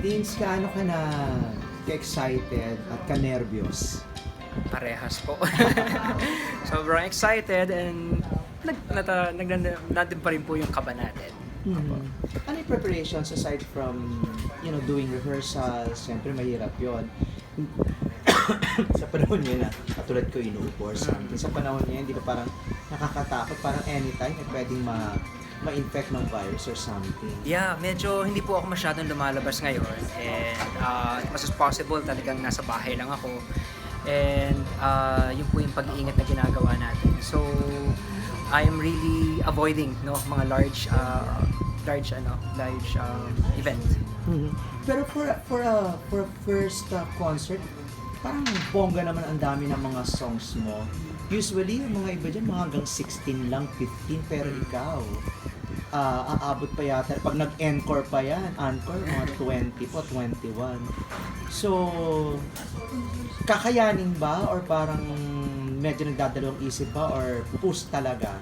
Vince, kaano ka na ka-excited at ka-nervyos? Parehas po. Sobrang excited and nag, nata, nag, nandun pa rin po yung kaba natin. Mhm. Ano yung preparations aside from, you know, doing rehearsals? Siyempre, mahirap yon sa panahon niya na, katulad ko inuupo or something, sa panahon niya, hindi ka parang nakakatakot, parang anytime may pwedeng ma ma-infect ng virus or something. Yeah, medyo hindi po ako masyadong lumalabas ngayon. And uh, as much as possible, talagang nasa bahay lang ako. And uh, yun po yung pag-iingat na ginagawa natin. So, I'm really avoiding no mga large uh, large ano large um, event. Mhm. Pero for for a for a first uh, concert, parang bongga naman ang dami ng mga songs mo. Usually, yung mga iba dyan, mga hanggang 16 lang, 15, pero ikaw, ah aabot pa yata. Pag nag-encore pa yan, encore, mga 20 po, 21. So, kakayanin ba? Or parang medyo nagdadalawang isip ba? Or push talaga?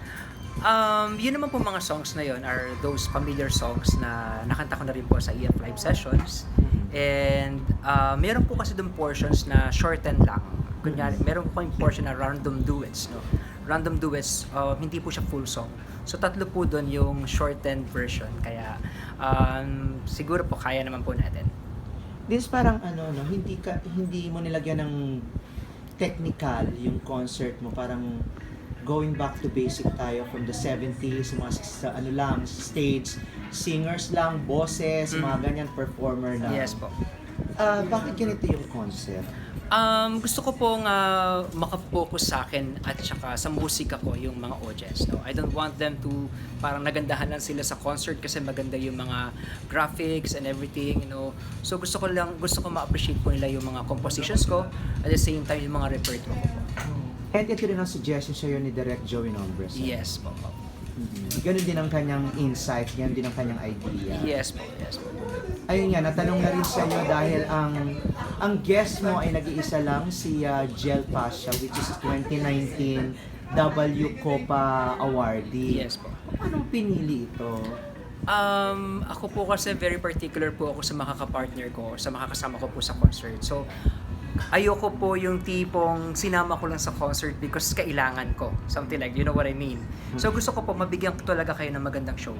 Um, yun naman po mga songs na yun are those familiar songs na nakanta ko na rin po sa EF live sessions. And uh, meron po kasi dun portions na shorten lang. Kunyari, meron po yung portion na random duets, no? Random duets, uh, hindi po siya full song. So tatlo po dun yung shortened version. Kaya um, siguro po kaya naman po natin. This parang ano no, hindi ka hindi mo nilagyan ng technical yung concert mo, parang going back to basic tayo from the 70s, mga sa, ano lang, stage, singers lang, boses, mga Mm. ganyan, performer na. Yes po. Ah, bakit ganito yung concept? Um, gusto ko pong uh, makafocus sa akin at saka sa musika ko yung mga audience. No? I don't want them to parang nagandahan lang sila sa concert kasi maganda yung mga graphics and everything, you know. So gusto ko lang gusto ko ma-appreciate po nila yung mga compositions ko at the same time yung mga repertoire ko po. And ito rin ang suggestion sa'yo ni Direct Joey Nombres. Yes po. po. Ganun din ang kanyang insight, ganun din ang kanyang idea. Yes po. Yes po. Ayun nga, natanong na rin sa iyo dahil ang ang guest mo ay nag-iisa lang si uh, Jel Pasha which is 2019 W Copa awardee. Yes po. Anong pinili ito? Um, ako po kasi very particular po ako sa makakapartner ko, sa makakasama ko po sa concert. So, ayoko po yung tipong sinama ko lang sa concert because kailangan ko. Something like, you know what I mean? So, gusto ko po, mabigyan ko talaga kayo ng magandang show.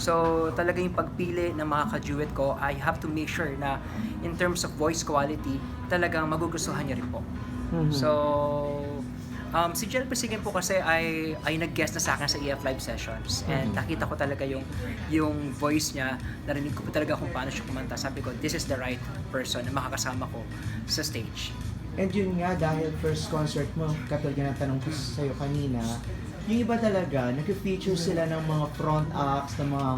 So, talaga yung pagpili ng mga ka-duet ko, I have to make sure na in terms of voice quality, talagang magugustuhan niya rin po. Mhm. So, um, si Jel Pasigin po kasi ay, ay nag-guest na sa akin sa EF Live Sessions. And Mhm. nakita ko talaga yung, yung voice niya. Narinig ko po talaga kung paano siya kumanta. Sabi ko, this is the right person na makakasama ko sa stage. And yun nga, dahil first concert mo, katulad nga ng tanong ko sa iyo kanina, yung iba talaga, nag-feature sila ng mga front acts, ng mga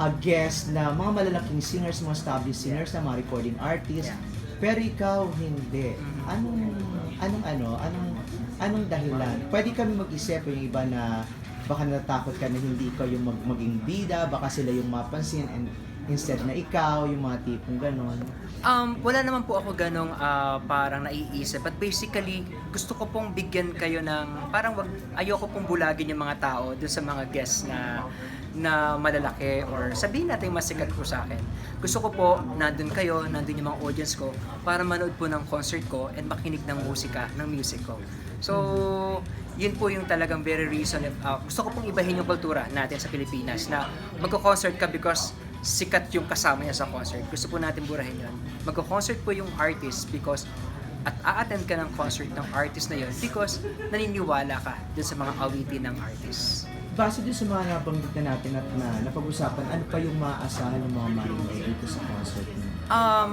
uh, guests na mga malalaking singers, mga established singers, na mga recording artists. Yeah. Pero ikaw, hindi. Mhm. Anong, anong ano, anong, anong dahilan? Pwede kami mag-isip yung iba na baka natakot ka na hindi ikaw yung mag maging bida, baka sila yung mapansin and instead na ikaw, yung mga tipong ganon. Um, wala naman po ako ganong ah, parang naiisip. But basically, gusto ko pong bigyan kayo ng, parang wag, ayoko pong bulagin yung mga tao dun sa mga guests na na malalaki or sabihin natin masikat po sa akin. Gusto ko po, nandun kayo, nandun yung mga audience ko para manood po ng concert ko and makinig ng musika, ng music ko. So, yun po yung talagang very reason. ah, gusto ko pong ibahin yung kultura natin sa Pilipinas na magko-concert ka because sikat yung kasama niya sa concert. Gusto po natin burahin yun. Magko-concert po yung artist because at a-attend ka ng concert ng artist na yun because naniniwala ka dun sa mga awitin ng artist. Base din sa mga nabanggit na natin at na napag-usapan, ano pa yung maaasahan ng mga marimay dito sa concert mo? Um,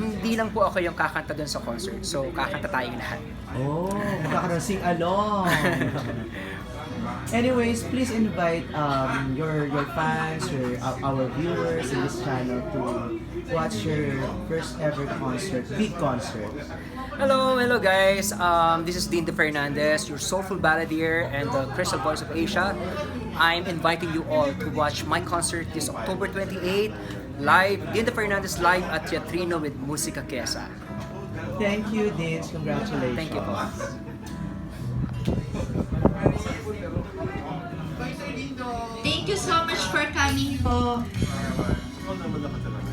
hindi lang po ako yung kakanta dun sa concert. So, kakanta tayong lahat. Oh, magkakaroon sing along. Anyways, please invite um, your your fans, your our, our viewers in this channel to watch your first ever concert, big concert. Hello, hello guys. Um, this is Dean De Fernandez, your soulful balladeer and the crystal voice of Asia. I'm inviting you all to watch my concert this October 28, live, Dean De Fernandez live at Teatrino with Musica Quesa. Thank you, Dins. Congratulations. Thank you po. Thank you